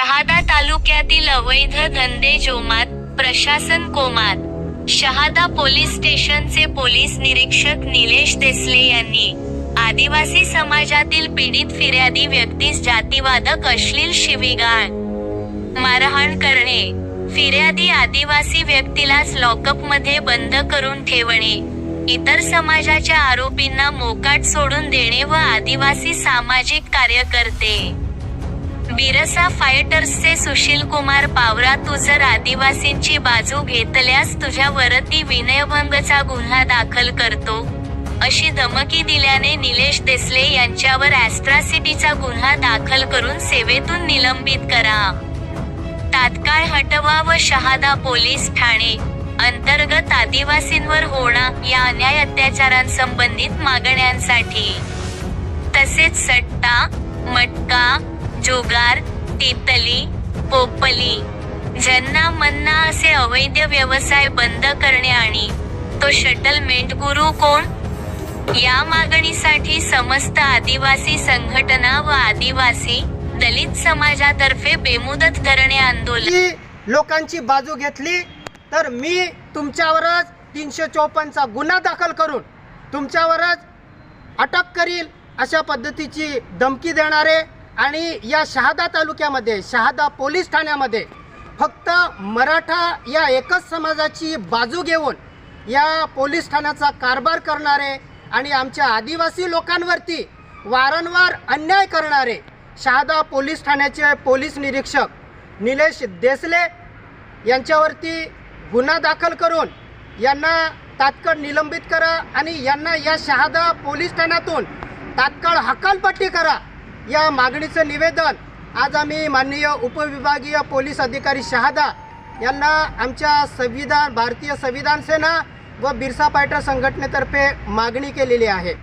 शहादा तालुक्यातील अवैध धंदे जोमात प्रशासन कोमात. शहादा पोलीस स्टेशनचे पोलीस निरीक्षक निलेश देसले यांनी आदिवासी समाजातील पीडित फिर्यादी व्यक्तीस जातीवादक अश्लील शिवीगाळ. मारहाण करणे. फिर्यादी आदिवासी व्यक्तीलाच लॉकअपमध्ये बंद करून ठेवणे. इतर समाजाच्या आरोपींना मोकाट सोडून देणे व आदिवासी सामाजिक कार्यकर्ते बिरसा फायटर्सचे सुशील कुमार पावरा तू जर आदिवासींची बाजू घेतल्यास तुझ्या वरती विनयभंगचा गुन्हा दाखल करतो. अशी धमकी दिल्याने निलेश देसले यांच्यावर ॲस्ट्रासिटीचा गुन्हा दाखल करून सेवेतून निलंबित करा. तात्काळ हटवा व शहादा पोलीस ठाणे. अंतर्गत आदिवासींवर होणा या अन्याय अत्याचारांसंबंधित मागण्यांसाठी. तसेच सट्टा मटका जुगार तितली पोपली ज्यांना मन्ना असे अवैध व्यवसाय बंद करणे आणि तो शटलमेंट गुरु कोण? या मागणीसाठी समस्त आदिवासी संघटना व आदिवासी दलित समाजातर्फे बेमुदत धरणे आंदोलन. लोकांची बाजू घेतली तर मी तुमच्यावरच तीनशे चौपन्नचा गुन्हा दाखल करून तुमच्यावरच अटक करील अशा पद्धतीची धमकी देणारे आणि या शहादा तालुक्यामध्ये शहादा पोलीस ठाण्यामध्ये फक्त मराठा या एकच समाजाची बाजू घेऊन या पोलीस ठाण्याचा कारभार करणारे आणि आमच्या आदिवासी लोकांवरती वारंवार अन्याय करणारे शहादा पोलीस ठाण्याचे पोलीस निरीक्षक निलेश देसले यांच्यावरती गुन्हा दाखल करून यांना तात्काळ निलंबित करा आणि यांना या शहादा पोलीस ठाण्यातून तात्काळ हकालपट्टी करा. या मागणीचं निवेदन आज आम्ही माननीय उपविभागीय पोलीस अधिकारी शहादा यांना आमच्या संविधान भारतीय संविधान सेना व बिरसा पायटर संघटनेतर्फे मागणी केलेली आहे.